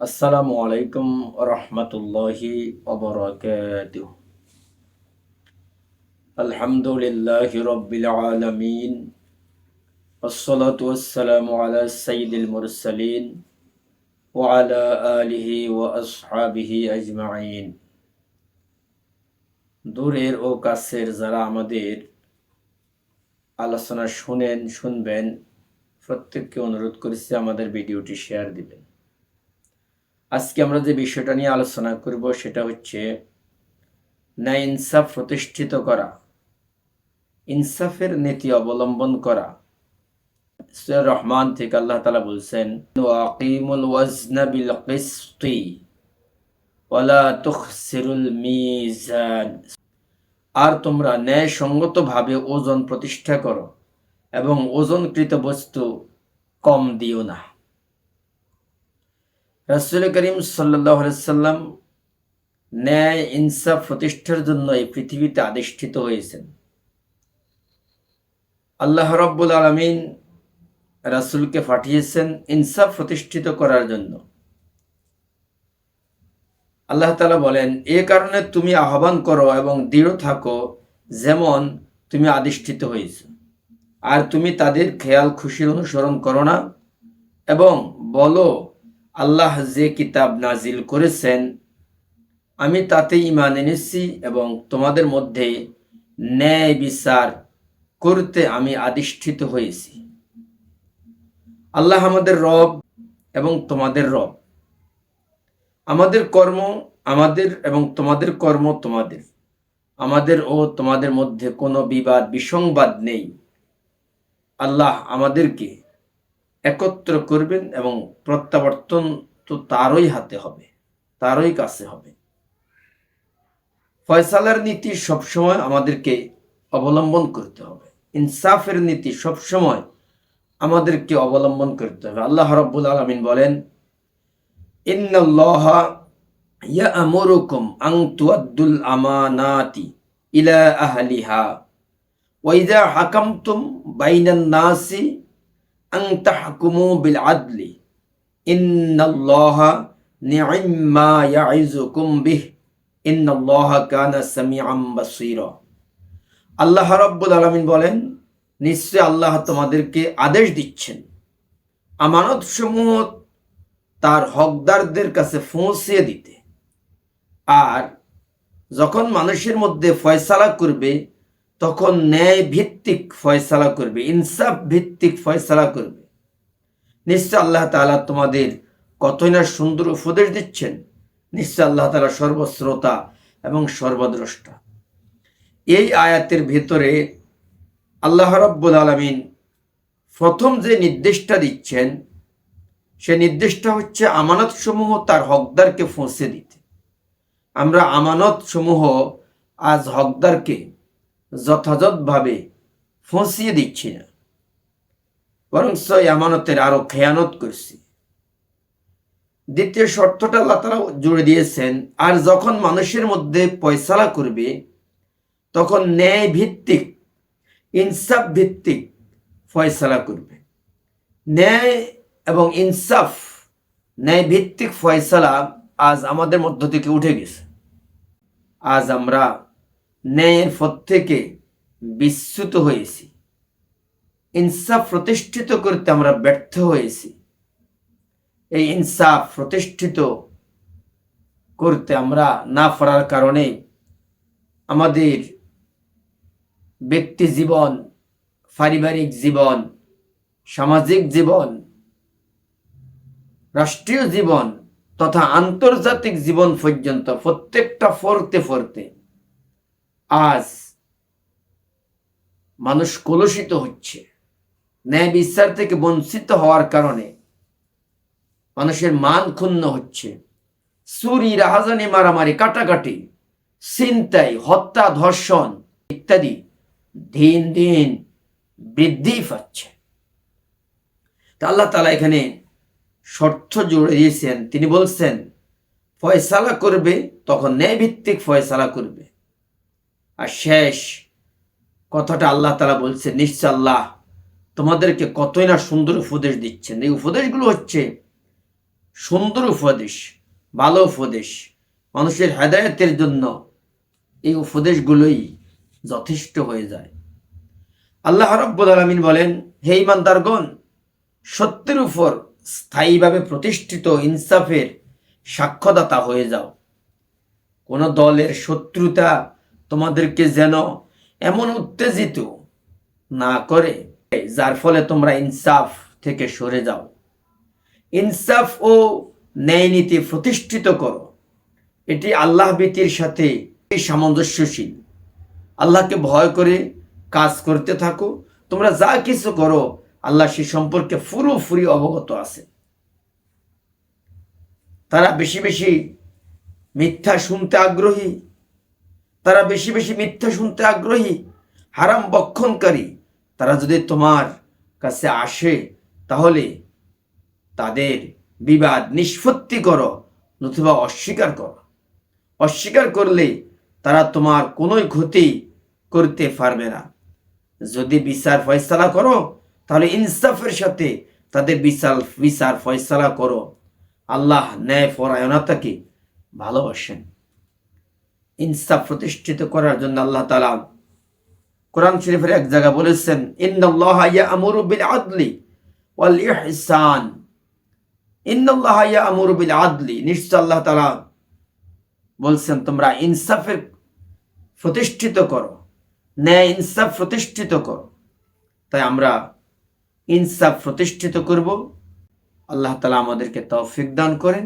আসসালামু আলাইকুম রহমতুল্লাহি ওবরাকাতুহ আলহামদুলিল্লাহ রব্বিল আলামিন والصلاة والسلام على سيد المرسلين وعلى آله وأصحابه أجمعين দূরের ও কাছের যারা আমাদের আলোচনা শুনেন শুনবেন প্রত্যেককে অনুরোধ করেছি আমাদের ভিডিওটি শেয়ার দিবেন আজকে আমরা যে বিষয়টা নিয়ে আলোচনা করব সেটা হচ্ছে না ইনসাফ প্রতিষ্ঠিত করা, ইনসাফের নীতি অবলম্বন করা। রহমান থেকে আল্লাহ তালা বলছেন ওয়াকিমুল ওয়াজনা বিল কিসতি ওয়ালা তুখসিরুল মিজান। আর তোমরা ন্যায়সঙ্গতভাবে ওজন প্রতিষ্ঠা করো এবং ওজনকৃত বস্তু কম দিও না। রাসুল করিম সাল্লাম ন্যায়, ইনসাফ প্রতিষ্ঠার জন্য এই পৃথিবীতে আদিষ্ঠিত হয়েছেন। আল্লাহ রব্বুল আলমিন রাসুলকে পাঠিয়েছেন ইনসাফ প্রতিষ্ঠিত করার জন্য। আল্লাহ তালা বলেন, এ কারণে তুমি আহ্বান করো এবং দৃঢ় থাকো যেমন তুমি আদিষ্ঠিত হয়েছ। আর তুমি তাদের খেয়াল খুশির অনুসরণ করো না এবং বলো আল্লাহ যে কিতাব নাজিল করেছেন, আমি তাতে ইমান এনেছি এবং তোমাদের মধ্যে ন্যায় বিচার করতে আমি আদিষ্ঠিত হয়েছি। আল্লাহ আমাদের রব এবং তোমাদের রব। আমাদের কর্ম আমাদের এবং তোমাদের কর্ম তোমাদের। আমাদের ও তোমাদের মধ্যে কোনো বিবাদ, বিসংবাদ নেই। আল্লাহ আমাদেরকে একত্র করবেন এবং প্রত্যাবর্তন তো তারই হাতে হবে, তারই কাছে হবে। ফয়সালার নীতি সবসময় আমাদেরকে অবলম্বন করতে হবে। ইনসাফের নীতি সবসময় আমাদেরকে অবলম্বন করতে হবে। আল্লাহ রব্বুল আলমিন বলেন, ইন্নাল্লাহ ইয়ামুরুকুম আন তুআদ্দুল আমানাতি ইলা আহলিহা, ওয়া ইযা হাকামতুম বাইনান নাসি আন তাহকুমু বিল আদলি ইন্নাল্লাহা নি'ম্মা ইয়া'iজুকুম বিহ ইন্নাল্লাহা কানা সামিআম বাসীরা আল্লাহ রাব্বুল আলামিন বলেন, নিশ্চয় আল্লাহ তোমাদেরকে আদেশ দিচ্ছেন। আমানত সমূহ তার হকদারদের কাছে পৌঁছিয়ে দিতে। আর যখন মানুষের মধ্যে ফয়সালা করবে তখন ন্যায় ভিত্তিক ফয়সালা করবে, ইনসাফ ভিত্তিক ফয়সালা করবে। নিশ্চয় আল্লাহ তালা তোমাদের কতই না সুন্দর উপদেশ দিচ্ছেন। নিশ্চয় আল্লাহ তালা সর্বশ্রোতা এবং সর্বদ্রষ্টা। এই আয়াতের ভেতরে আল্লাহ রব্বুল আলমিন প্রথম যে নির্দেশটা দিচ্ছেন, সে নির্দেশটা হচ্ছে আমানত সমূহ তার হকদারকে ফসে দিতে। আমরা আমানত সমূহ আজ হকদারকে যথাযথভাবে ফসিয়ে দিচ্ছি না। বরং সেই আমানতের আরও খেয়ানত করছি। দ্বিতীয় শর্তটা আল্লাহ তারা জুড়ে দিয়েছেন, আর যখন মানুষের মধ্যে পয়সালা করবে, তখন ন্যায় ভিত্তিক ইনসাফ ভিত্তিক ফয়সালা করবে। ন্যায় এবং ইনসাফ ন্যায় ভিত্তিক ফয়সালা আজ আমাদের মধ্য থেকে উঠে গেছে। আজ আমরা ন্যায়ের পথ থেকে বিচ্যুত হয়েছি। ইনসাফ প্রতিষ্ঠিত করতে আমরা ব্যর্থ হয়েছি। এই ইনসাফ প্রতিষ্ঠিত করতে আমরা না পারার কারণে আমাদের ব্যক্তি জীবন, পারিবারিক জীবন, সামাজিক জীবন, রাষ্ট্রীয় জীবন তথা আন্তর্জাতিক জীবন পর্যন্ত প্রত্যেকটা ফরতে ফরতে আজ মানুষ কলুষিত হচ্ছে। ন্যায় বিচার থেকে বঞ্চিত হওয়ার কারণে মানুষের মান ক্ষুণ্ণ হচ্ছে। চুরি, রাহাজানি, মারামারি, কাটাকাটি চিন্তাই হত্যা, ধর্ষণ ইত্যাদি দিন দিন বৃদ্ধি পাচ্ছে। তা আল্লাহ তালা এখানে শর্ত জুড়ে দিয়েছেন। তিনি বলছেন, ফয়সালা করবে তখন ন্যায় ভিত্তিক ফয়সালা করবে। আর শেষ কথাটা আল্লাহ তালা বলছে, নিশ্চয় আল্লাহ তোমাদেরকে কতই না সুন্দর উপদেশ দিচ্ছেন। এই উপদেশগুলো হচ্ছে সুন্দর উপদেশ, ভালো উপদেশ। মানুষের হেদায়তের জন্য এই উপদেশগুলোই যথেষ্ট হয়ে যায়। আল্লাহ রব্বুল আলমিন বলেন, হে ইমানদারগণ সত্যের উপর স্থায়ীভাবে প্রতিষ্ঠিত ইনসাফের সাক্ষ্যদাতা হয়ে যাও। কোনো দলের শত্রুতা তোমাদেরকে যেন এমন উত্তেজিত না করে, যার ফলে তোমরা ইনসাফ থেকে সরে যাও। ইনসাফ ও ন্যায় নীতি প্রতিষ্ঠিত করো। এটি আল্লাহ ভীতির সাথে সামঞ্জস্যশীল। আল্লাহকে ভয় করে কাজ করতে থাকো। তোমরা যা কিছু করো, আল্লাহ সে সম্পর্কে পুরোপুরি অবগত আছে। তারা বেশি বেশি মিথ্যা শুনতে আগ্রহী তারা বেশি বেশি মিথ্যা শুনতে আগ্রহী, হারাম বক্ষণকারী। তারা যদি তোমার কাছে আসে, তাহলে তাদের বিবাদ নিষ্পত্তি করো, নতুবা অস্বীকার করো। অস্বীকার করলে তারা তোমার কোনোই ক্ষতি করতে পারবে না। যদি বিচার ফয়সালা করো, তাহলে ইনসাফের সাথে তাদের বিচার বিচার ফয়সালা করো। আল্লাহ ন্যায় পরায়ণতাকে ভালোবাসেন। ইনসাফ প্রতিষ্ঠিত করার জন্য আল্লাহ তালা কোরআন শরীফের এক জায়গা বলেছেন, ইন্নাল্লাহ ইয়ামুরু বিল আদলি ওয়াল ইহসান ইন্নাল্লাহ ইয়ামুরু বিল আদলি নিশ্চয় আল্লাহ তাআলা বলছেন, তোমরা ইনসাফের প্রতিষ্ঠিত করো, ন্যায় ইনসাফ প্রতিষ্ঠিত করো। তাই আমরা ইনসাফ প্রতিষ্ঠিত করব। আল্লাহ তালা আমাদেরকে তৌফিক দান করেন।